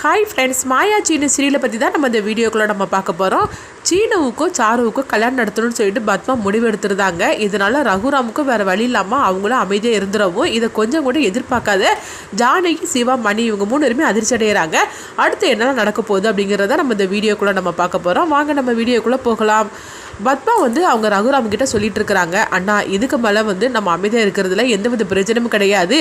Hi friends மாயா சீனு சீரியலை பற்றி தான் நம்ம இந்த வீடியோக்குள்ளே நம்ம பார்க்க போகிறோம் சீனவுக்கோ சாருவுக்கோ கல்யாணம் நடத்தணும்னு சொல்லிட்டு பத்மா முடிவு எடுத்துருந்தாங்க இதனால் ரகுராமுக்கும் வேறு வழி இல்லாமல் அவங்களும் அமைதியாக இருந்துடவும் இதை கொஞ்சம் கூட எதிர்பார்க்காத ஜானகி சிவா மணி இவங்க மூணு பேருமே அதிர்ச்சி அடைகிறாங்க அடுத்து என்னெல்லாம் நடக்க போகுது அப்படிங்கிறத நம்ம இந்த வீடியோக்குள்ளே நம்ம பார்க்க போகிறோம் வாங்க நம்ம வீடியோக்குள்ளே போகலாம். பத்மா வந்து அவங்க ரகுராம் கிட்ட சொல்லிட்டு இருக்கிறாங்க. அண்ணா இதுக்கு மேலே வந்து நம்ம அமைதியாக இருக்கிறதுல எந்தவித பிரச்சனையும் கிடையாது.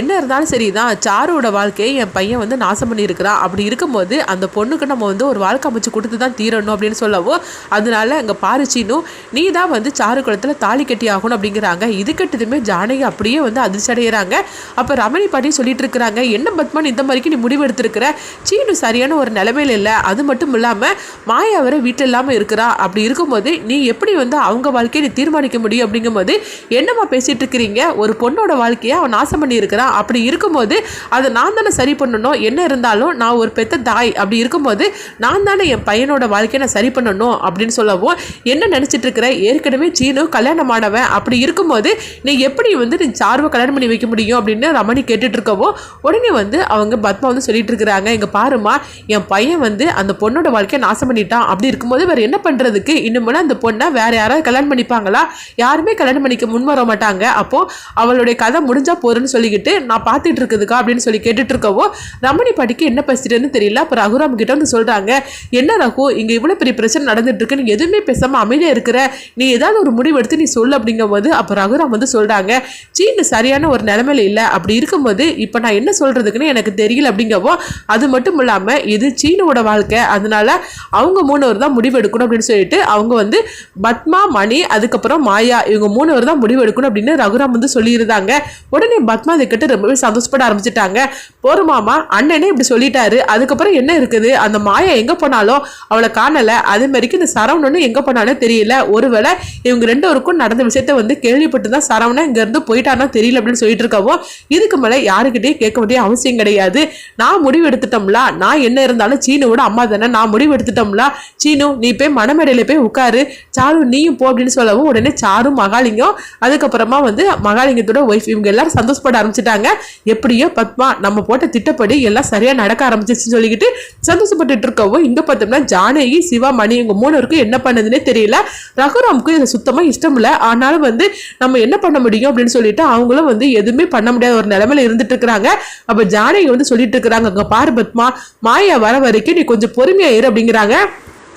என்ன இருந்தாலும் சரி தான் சாருவோட வாழ்க்கையை என் பையன் வந்து நாசம் பண்ணியிருக்கிறான். அப்படி இருக்கும்போது அந்த பொண்ணுக்கு நம்ம வந்து ஒரு வாழ்க்கை அமைச்சு கொடுத்து தான் தீரணும் அப்படின்னு சொல்லவும் அதனால அங்கே பாரிச்சினும் நீ தான் வந்து சாரு குளத்தில் தாலி கட்டி ஆகணும் அப்படிங்கிறாங்க. இது கட்டதுமே ஜானகி அப்படியே வந்து அதிர்ச்சி அடைகிறாங்க அப்போ ரமணி பாட்டி சொல்லிட்டு இருக்கிறாங்க என்ன பத்மன் இந்த மாதிரிக்கு நீ முடிவு எடுத்திருக்கிற? சீனு சரியான ஒரு நிலைமையில இல்லை. அது மட்டும் இல்லாமல் மாயா வர வீட்டில் இல்லாமல் இருக்கிறா. அப்படி இருக்கும்போது நீ எப்படி வந்து அவங்க வாழ்க்கையை நீ தீர்மானிக்க முடியும்? அப்படிங்கும்போது என்னம்மா பேசிட்டு இருக்கிறீங்க? ஒரு பொண்ணோட வாழ்க்கையை அவன் நாசம் பண்ணியிருக்கிறான். அப்படி இருக்கும்போது அதை நான் தானே சரி பண்ணணும்? என்ன இருந்தாலும் நான் ஒரு பெத்த தாய். அப்படி இருக்கும்போது நான் தானே என் பையனோட வாழ்க்கையை நான் சரி பண்ணணும் அப்படின்னு சொல்லவும் என்ன நினச்சிட்டு இருக்கிற? ஏற்கனவே சீனு கல்யாணமானவன். அப்படி இருக்கும்போது நீ எப்படி வந்து நீ சார்வை கல்யாணம் பண்ணி வைக்க முடியும்? அப்படின்னு ரமணி கேட்டுட்டு இருக்கவோ உடனே வந்து அவங்க பத்மா வந்து சொல்லிட்டு இருக்கிறாங்க இங்கே பாருமா என் பையன் வந்து அந்த பொண்ணோட வாழ்க்கையை நாசம் பண்ணிட்டான். அப்படி இருக்கும்போது வேறு என்ன பண்ணுறதுக்கு இன்னும் அந்த பொண்ணை வேற யாராவது கல்யாணம் பண்ணிப்பாங்களா? யாருமே கல்யாணம் பண்ணிக்க முன் வர மாட்டாங்க. அப்போது அவளுடைய கதை முடிஞ்சா போதுன்னு சொல்லிக்கிட்டு நான் பார்த்துட்டு இருக்குதுக்கா அப்படின்னு சொல்லி கேட்டுட்டு இருக்கவோ ரமணி பாட்டிக்கு என்ன பேசிட்டுன்னு தெரியல. அப்போ ரகுராம் கிட்ட வந்து சொல்கிறாங்க என்ன ரகு இங்கே இவ்வளோ பெரிய பிரச்சனை நடந்துட்டு இருக்கு நீ எதுவுமே பேசாமல் அமைதியாக இருக்கிற. நீ ஏதாவது ஒரு முடிவு எடுத்து நீ சொல்லு அப்படிங்கும்போது அப்போ ரகுராம் வந்து சொல்கிறாங்க சீனு சரியான ஒரு நிலைமையில இல்லை. அப்படி இருக்கும்போது இப்போ நான் என்ன சொல்கிறதுக்குன்னு எனக்கு தெரியல அப்படிங்கவோ அது மட்டும் இல்லாமல் இது சீனோட வாழ்க்கை. அதனால அவங்க மூணவர் தான் முடிவு எடுக்கணும் அப்படின்னு சொல்லிட்டு அவங்க வந்து பத்மா மணி அதுக்கப்புறம் மாயா இவங்க மூணு தான் முடிவு எடுக்கணும் அப்படின்னு ரகுராம் வந்து சொல்லியிருந்தாங்க. உடனே பத்மா இதை கிட்ட ரொம்பவே சந்தோஷப்பட ஆரம்பிச்சிட்டாங்க. போருமாமா அண்ணனே இப்படி சொல்லிட்டாரு. அதுக்கப்புறம் என்ன இருக்குது? அந்த மாயா எங்கே போனாலும் அவளை காணலை. அது மாதிரிக்கு இந்த சரவணனும் எங்கே போனாலும் தெரியல. ஒருவேளை இவங்க ரெண்டு பேருக்கும் நடந்த விஷயத்த வந்து கேள்விப்பட்டு தான் சரவணன் இங்கேருந்து போயிட்டானா தெரியல அப்படின்னு சொல்லிட்டு இருக்கவோ இதுக்கு மேலே யாருக்கிட்டையும் கேட்க வேண்டிய அவசியம் கிடையாது. நான் முடிவு எடுத்துட்டோம்ல நான் என்ன இருந்தாலும் சீனுவோட அம்மா தானே நான் முடிவு எடுத்துட்டோம்ல. சீனு நீ போய் மணமேடையில் போய் உட்காரு. சாரு நீயும் போ அப்படின்னு சொல்லவும் உடனே சாரும் மகாலிங்கம் அதுக்கப்புறமா வந்து மகாலிங்கத்தோட ஒய்ஃப் இவங்க எல்லாரும் சந்தோஷப்பட ஆரம்பிச்சிட்டாங்க. எப்படியோ பத்மா நம்ம போட்ட திட்டப்படி எல்லாம் சரியா நடக்க ஆரம்பிச்சிச்சுன்னு சொல்லிக்கிட்டு சந்தோஷப்பட்டுட்டு இருக்கவும் இங்க பார்த்தோம்னா ஜானகி சிவா மணி இவங்க மூணருக்கும் என்ன பண்ணதுன்னே தெரியல. ரகுராமுக்கு இது சுத்தமாக இஷ்டம் இல்லை ஆனாலும் வந்து நம்ம என்ன பண்ண முடியும் அப்படின்னு சொல்லிட்டு அவங்களும் வந்து எதுவுமே பண்ண முடியாத ஒரு நிலைமையில இருந்துட்டு இருக்கிறாங்க அப்போ ஜானகி வந்து சொல்லிட்டு இருக்கிறாங்க அங்கே பாரு பத்மா மாயா வர வரைக்கும் நீ கொஞ்சம் பொறுமையா இரு அப்படிங்கிறாங்க.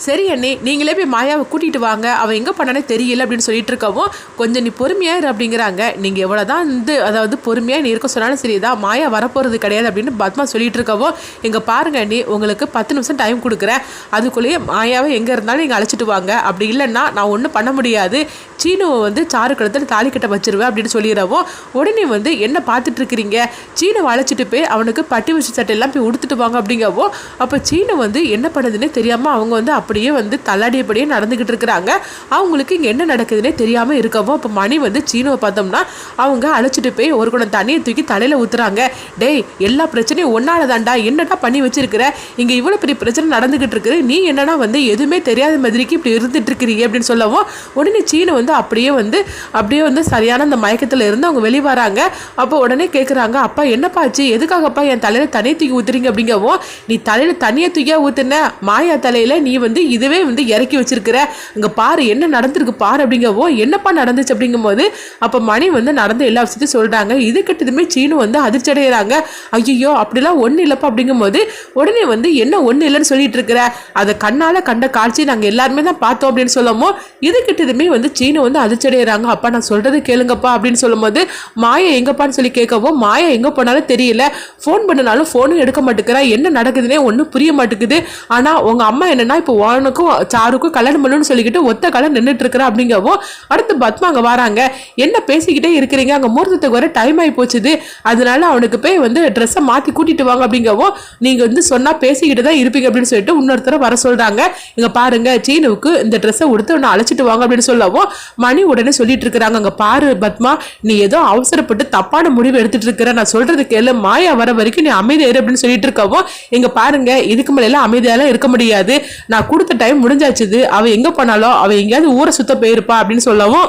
சரி அண்ணே நீங்களே போய் மாயாவை கூட்டிகிட்டு வாங்க. அவள் எங்கே பண்ணானே தெரியல அப்படின்னு சொல்லிட்டு இருக்கவும் கொஞ்சம் நீ பொறுமையாக இரு அப்படிங்கிறாங்க. நீங்கள் எவ்வளோ தான் வந்து அதாவது பொறுமையாக நீ இருக்க சொன்னாலும் சரி தான் மாயா வரப்போகிறது கிடையாது அப்படின்னு பத்மா சொல்லிட்டு இருக்கவும் எங்கே பாருங்க அண்ணி உங்களுக்கு பத்து நிமிஷம் டைம் கொடுக்குறேன். அதுக்குள்ளேயே மாயாவை எங்கே இருந்தாலும் நீங்கள் அழைச்சிட்டு வாங்க. அப்படி இல்லைன்னா நான் ஒன்றும் பண்ண முடியாது. சீனுவை வந்து சாரு கழுத்தில் தாலி கட்ட வச்சிருவேன் அப்படின்னு சொல்லிடுறவும் உடனே வந்து என்ன பார்த்துட்டு இருக்கிறீங்க? சீனை அழைச்சிட்டு போய் அவனுக்கு பட்டி வச்சு சட்டையெல்லாம் போய் உடுத்துட்டு வாங்க அப்படிங்கவோ அப்போ சீனை வந்து என்ன பண்ணுதுன்னே தெரியாமல் அவங்க வந்து அப்படியே வந்து தள்ளாடியபடியே நடந்துக்கிட்டு இருக்கிறாங்க. அவங்களுக்கு இங்கே என்ன நடக்குதுன்னே தெரியாமல் இருக்கவும் அப்போ மணி வந்து சீனுவை பார்த்தோம்னா அவங்க அழைச்சிட்டு போய் ஒரு குடம் தண்ணியை தூக்கி தலையில் ஊற்றுறாங்க டேய் எல்லா பிரச்சனையும் ஒன்றால் தாண்டா என்னடா பண்ணி வச்சிருக்கிற? இங்கே இவ்வளோ பெரிய பிரச்சனை நடந்துக்கிட்டு இருக்குது. நீ என்னடா வந்து எதுவுமே தெரியாத மாதிரிக்கு இப்படி இருந்துட்டு இருக்கிறீ அப்படின்னு சொல்லவும் உடனே சீனு வந்து அப்படியே வந்து அப்படியே வந்து சரியான அந்த மயக்கத்தில் இருந்து அவங்க வெளியே வராங்க. அப்போ உடனே கேட்குறாங்க அப்பா என்னப்பா ஆச்சு? எதுக்காகப்பா என் தலையில் தண்ணியை தூக்கி ஊற்றுறீங்க அப்படிங்கவும் நீ தலையில் தனியை தூக்கியா ஊற்றுன மாயா தலையில் நீ வந்து இதுவே வந்து இறக்கி வச்சிருக்கிற. இங்கே பாரு என்ன நடந்திருக்கு பாரு அப்படிங்கவோ என்னப்பா நடந்துச்சு அப்படிங்கும்போது அப்போ மணி வந்து நடந்த எல்லா விஷயத்தையும் சொல்கிறாங்க இது கிட்டதுமே சீனு வந்து அதிர்ச்சி அடைகிறாங்க ஐயோ அப்படிலாம் ஒன்றும் இல்லைப்பா அப்படிங்கும்போது உடனே வந்து என்ன ஒன்றும் இல்லைன்னு சொல்லிட்டு இருக்கிற அதை கண்ணால் கண்ட காட்சி நாங்கள் எல்லாருமே தான் பார்த்தோம் அப்படின்னு சொல்லமோ இது கிட்டதுமே வந்து சீனு வந்து அதிர்ச்சி அடைகிறாங்க அப்பா நான் சொல்கிறது கேளுங்கப்பா அப்படின்னு சொல்லும்போது மாயா எங்கப்பான்னு சொல்லி கேட்கவோ மாயா எங்கே போனாலும் தெரியல. ஃபோன் பண்ணனாலும் ஃபோனும் எடுக்க மாட்டேங்கிறா. என்ன நடக்குதுன்னே ஒன்றும் புரிய மாட்டேங்குது. ஆனால் உங்கள் அம்மா என்னன்னா இப்போ உனக்கும் சாருக்கும் கல்யாணம் பண்ணணும்னு சொல்லிக்கிட்டு ஒத்த கலர் நின்றுட்டு இருக்கிற அப்படிங்கவோ அடுத்து பத்மா அங்கே வராங்க. என்ன பேசிக்கிட்டே இருக்கிறீங்க? அங்கே முகூர்த்தத்துக்கு வர டைம் ஆகி போச்சுது. அதனால அவனுக்கு போய் வந்து ட்ரெஸ்ஸை மாற்றி கூட்டிட்டு வாங்க அப்படிங்கவோ நீங்கள் வந்து சொன்னால் பேசிக்கிட்டு தான் இருப்பீங்க அப்படின்னு சொல்லிட்டு இன்னொருத்தர வர சொல்கிறாங்க இங்கே பாருங்க சீனுவுக்கு இந்த ட்ரெஸ்ஸை கொடுத்து உன்னை அழைச்சிட்டு வாங்க அப்படின்னு சொல்லவும் மணி உடனே சொல்லிட்டு இருக்கிறாங்க. அங்கே பாரு பத்மா நீ ஏதோ அவசரப்பட்டு தப்பான முடிவு எடுத்துட்டு இருக்கிற. நான் சொல்றது கேளு. மாயா வர வரைக்கும் நீ அமைதியாரு அப்படின்னு சொல்லிட்டு இருக்கவும் இங்கே பாருங்க இதுக்கு மேல எல்லாம் அமைதியாலாம் இருக்க முடியாது. நான் கொடுத்த டைம் முடிஞ்சாச்சுது. அவள் எங்கே போனாலும் அவள் எங்கேயாவது ஊரை சுத்த போயிருப்பா அப்படின்னு சொல்லவும்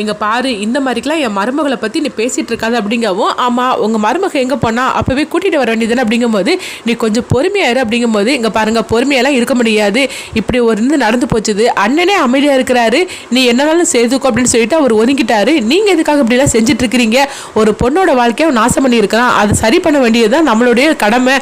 இங்கே பாரு இந்த மாதிரிக்கெலாம் என் மருமகளை பற்றி நீ பேசிகிட்டு இருக்காது அப்படிங்கவும் ஆமாம் உங்கள் மருமக எங்கே போனா அப்போவே கூட்டிகிட்டு வர வேண்டியதுன்னு அப்படிங்கும்போது நீ கொஞ்சம் பொறுமையாயிரு அப்படிங்கும்போது இங்கே பாருங்கள் பொறுமையெல்லாம் இருக்க முடியாது. இப்படி ஒரு இருந்து நடந்து போச்சுது. அண்ணனே அமைதியாக இருக்கிறாரு. நீ என்னனாலும் செய்துக்கோ அப்படின்னு சொல்லிட்டு அவர் ஒதுங்கிட்டாரு. நீங்கள் எதுக்காக இப்படிலாம் செஞ்சுட்டு இருக்கிறீங்க? ஒரு பொண்ணோட வாழ்க்கையை நாசம் பண்ணியிருக்கலாம். அது சரி பண்ண வேண்டியது தான் நம்மளுடைய கடமை.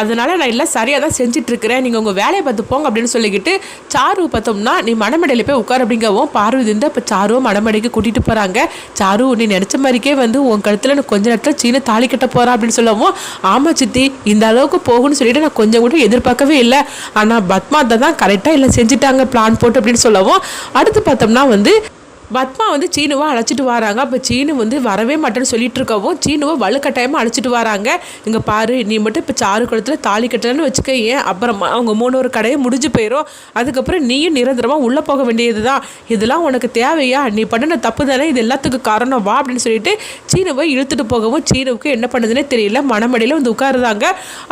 அதனால் நான் எல்லாம் சரியாக தான் செஞ்சிட்ருக்கிறேன். நீங்கள் உங்கள் வேலையை பார்த்து போங்க அப்படின்னு சொல்லிக்கிட்டு சாரு பார்த்தோம்னா நீ மணமடையில் போய் உட்கார் அப்படிங்கவும் பார்வதி இருந்தால் இப்போ சாருவும் மணமடைக்கு கூட்டிகிட்டு போகிறாங்க சாரு நீ நினச்ச மாதிரிக்கே வந்து உன் கழுத்தில் நான் கொஞ்ச நேரத்தில் சீன தாலி கட்ட போகிறேன் அப்படின்னு சொல்லவும் ஆமாம் சித்தி இந்த அளவுக்கு போகும்னு சொல்லிட்டு நான் கொஞ்சம் கூட எதிர்பார்க்கவே இல்லை. ஆனால் பத்மாத்தை தான் கரெக்டாக எல்லாம் செஞ்சுட்டாங்க பிளான் போட்டு அப்படின்னு சொல்லவும் அடுத்து பார்த்தோம்னா வந்து பத்மா வந்து சீனுவை அழைச்சிட்டு வராங்க. அப்போ சீனு வந்து வரவே மாட்டேன்னு சொல்லிட்டு இருக்கவும் சீனுவை வலுக்கட்டாயமாக அழைச்சிட்டு வராங்க. இங்கே பாரு நீ மட்டும் இப்போ சாறு குளத்தில் தாலி கட்டலன்னு வச்சுக்க ஏன் அப்புறமா அவங்க மூணு ஒரு கடையை முடிஞ்சு போயிடும் அதுக்கப்புறம் நீயும் நிரந்தரமாக உள்ளே போக வேண்டியது தான் இதெல்லாம் உனக்கு தேவையா? நீ பண்ணின தப்பு தானே இது எல்லாத்துக்கும் காரணம் வா அப்படின்னு சொல்லிட்டு சீனுவை இழுத்துட்டு போகவும் சீனுவுக்கு என்ன பண்ணுதுன்னே தெரியல. மனமடியில் வந்து உட்காருதாங்க.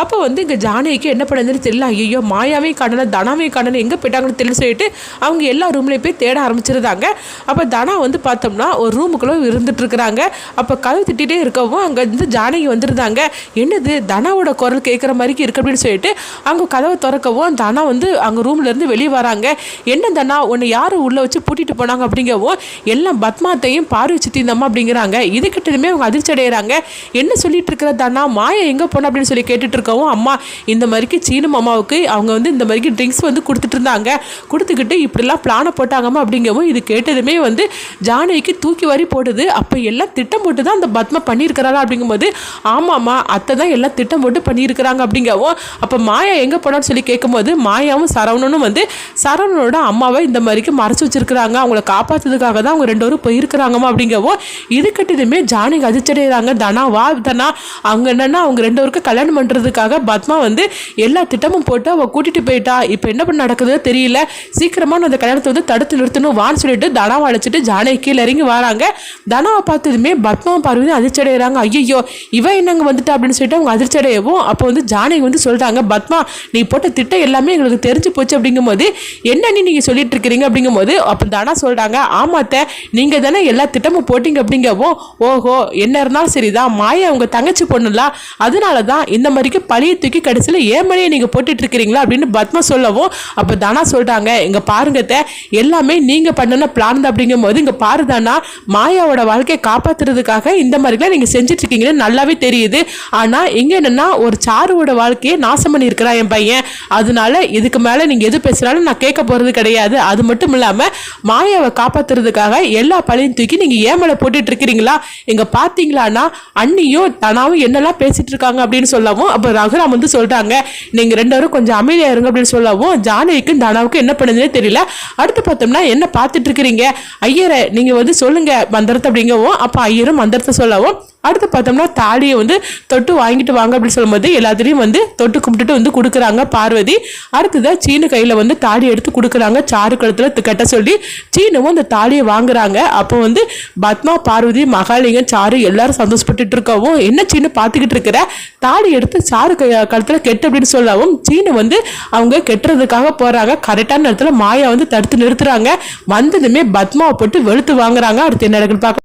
அப்போ வந்து இங்கே ஜானகிக்கு என்ன பண்ணுதுன்னு தெரியல. ஐயோ மாயாவே காணலை தனாவே காணலை எங்கே போயிட்டாங்கன்னு தெரியல சொல்லிட்டு அவங்க எல்லா ரூம்லேயும் போய் தேட ஆரம்பிச்சிருந்தாங்க. அப்போ தனா வந்து பார்த்தோம்னா ஒரு ரூமுக்குள்ளே இருந்துட்டுருக்குறாங்க. அப்போ கதவு திட்டிகிட்டே இருக்கவும் அங்கே இருந்து ஜானகி வந்துருந்தாங்க. என்னது? தனாவோட குரல் கேட்குற மாதிரி இருக்கு அப்படின்னு சொல்லிட்டு அங்கே கதவை திறக்கவும் தனா வந்து அங்கே ரூம்லேருந்து வெளியே வராங்க. என்ன தனா? உன்னை யார் உள்ளே வச்சு பூட்டிட்டு போனாங்க அப்படிங்கவும் எல்லாம் பத்மாத்தையும் பார்வை சித்திந்தம்மா அப்படிங்கிறாங்க. இது கிட்டதுமே அவங்க அதிர்ச்சி அடைகிறாங்க என்ன சொல்லிட்டு இருக்கிற தனா? மாயா எங்கே போன அப்படின்னு சொல்லி கேட்டுட்டு இருக்கவும் அம்மா இந்த மாதிரிக்கு சீனு மாமாவுக்கு அவங்க வந்து இந்த மாதிரிக்கு ட்ரிங்க்ஸ் வந்து கொடுத்துட்டு இருந்தாங்க. கொடுத்துக்கிட்டு இப்படிலாம் பிளானை போட்டாங்கம்மா அப்படிங்கவும் இது கேட்டதுமே வந்து வந்து ஜானகிக்கு தூக்கி வாரி போடுது. அப்போ எல்லாம் திட்டம் போட்டு தான் அந்த பத்மா பண்ணியிருக்கிறாரா அப்படிங்கும்போது ஆமாம்மா அத்தை தான் எல்லாம் திட்டம் போட்டு பண்ணியிருக்கிறாங்க அப்படிங்கவும் அப்போ மாயா எங்கே போனான்னு சொல்லி கேட்கும்போது மாயாவும் சரவணனும் வந்து சரவணனோட அம்மாவை இந்த மாதிரிக்கு மறைச்சி வச்சிருக்கிறாங்க. அவங்கள காப்பாற்றுறதுக்காக தான் அவங்க ரெண்டு பேரும் போயிருக்கிறாங்கம்மா அப்படிங்கவும் இது ஜானகி அதிர்ச்சடைகிறாங்க தனா வா தனா அவங்க என்னென்னா அவங்க ரெண்டு பேருக்கும் கல்யாணம் பண்ணுறதுக்காக பத்மா வந்து எல்லா திட்டமும் போட்டு அவள் கூட்டிகிட்டு போயிட்டா. இப்போ என்ன பண்ண நடக்குதுன்னு தெரியல. சீக்கிரமாக அந்த கல்யாணத்தை வந்து தடுத்து நிறுத்தணும் வான்னு சொல்லிட்டு தனாவை வச்சுட்டு ஜானகி கீழே இறங்கி வராங்க. தனாவை பார்த்ததுமே பத்மா பார்வதி அதிர்ச்சி அடைகிறாங்க. ஐயோ இவன் என்னங்க வந்துட்டா அப்படின்னு சொல்லிட்டு அவங்க அதிர்ச்சி அடையவும் அப்போ வந்து ஜானகி வந்து சொல்கிறாங்க பத்மா நீ போட்ட திட்டம் எல்லாமே எங்களுக்கு தெரிஞ்சு போச்சு. அப்படிங்கும்போது என்ன நீ நீங்கள் சொல்லிட்டு இருக்கிறீங்க? அப்படிங்கும்போது அப்போ தனா சொல்கிறாங்க ஆமாத்த நீங்கள் தானே எல்லா திட்டமும் போட்டிங்க அப்படிங்கவும் ஓஹோ என்ன இருந்தாலும் சரிதான். மாயா அவங்க தங்கச்சி பொண்ணுலாம் அதனால தான் இந்த மாதிரிக்கு பழிய தூக்கி கடைசியில் ஏமலையை நீங்கள் போட்டுட்டு இருக்கிறீங்களா? அப்படின்னு பத்மா சொல்லவும் அப்போ தனா சொல்கிறாங்க இங்கே பாருங்கத்த எல்லாமே நீங்கள் பண்ணின பிளான் தான். அப்படிங்கும்போது இங்கே பாருதானா மாயாவோட வாழ்க்கையை காப்பாற்றுறதுக்காக இந்த மாதிரிலாம் நீங்கள் செஞ்சிட்ருக்கீங்கன்னு நல்லாவே தெரியுது. ஆனால் இங்கே என்னென்னா ஒரு சாருவோட வாழ்க்கையை நாசம் பண்ணியிருக்கிறான் என் பையன். அதனால இதுக்கு மேலே நீங்கள் எது பேசுகிறாலும் நான் கேட்க போகிறது கிடையாது. அது மட்டும் இல்லாமல் மாயாவை காப்பாற்றுறதுக்காக எல்லா பழையும் தூக்கி நீங்கள் ஏமலை போட்டுட்டு இருக்கிறீங்களா இங்கே பார்த்தீங்களான்னா அண்ணியும் தனாவும் என்னெல்லாம் பேசிகிட்டு இருக்காங்க அப்படின்னு சொல்லவும் அப்போ ரகுராம் வந்து சொல்கிறாங்க நீங்கள் ரெண்டு பேரும் கொஞ்சம் அமைதியாக இருங்க அப்படின்னு சொல்லவும் ஜானகிக்கும் தனாவுக்கும் என்ன பண்ணுதுன்னே தெரியல. அடுத்து பார்த்தோம்னா என்ன பார்த்துட்டு இருக்கிறீங்க ஐயரை நீங்கள் வந்து சொல்லுங்க மந்திரத்தை அப்படிங்கவும் அப்போ ஐயரும் மந்திரத்தை சொல்லவும் அடுத்து பார்த்தோம்னா தாலியை வந்து தொட்டு வாங்கிட்டு வாங்க அப்படின்னு சொல்லும்போது எல்லாத்துலேயும் வந்து தொட்டு கும்பிட்டுட்டு வந்து கொடுக்குறாங்க பார்வதி. அடுத்ததாக சீனு கையில் வந்து தாலி எடுத்து கொடுக்குறாங்க. சாரு கழுத்தில் கட்ட சொல்லி சீனவும் அந்த தாலியை வாங்குறாங்க. அப்போ வந்து பத்மா பார்வதி மகாலிங்கம் சாரு எல்லாரும் சந்தோஷப்பட்டுட்டு இருக்கவும் என்ன சீனு பார்த்துக்கிட்டு இருக்கிற? தாலி எடுத்து சாரு கை கழுத்தில் கெட்டு அப்படின்னு சொல்லவும் சீனு வந்து அவங்க கெட்டுறதுக்காக போகிறாங்க கரெக்டான நேரத்தில் மாயா வந்து தடுத்து நிறுத்துறாங்க. வந்ததுமே பத்மாவை போட்டு வெளுத்து வாங்குறாங்க. அடுத்து என்ன நடக்குன்னு பார்க்க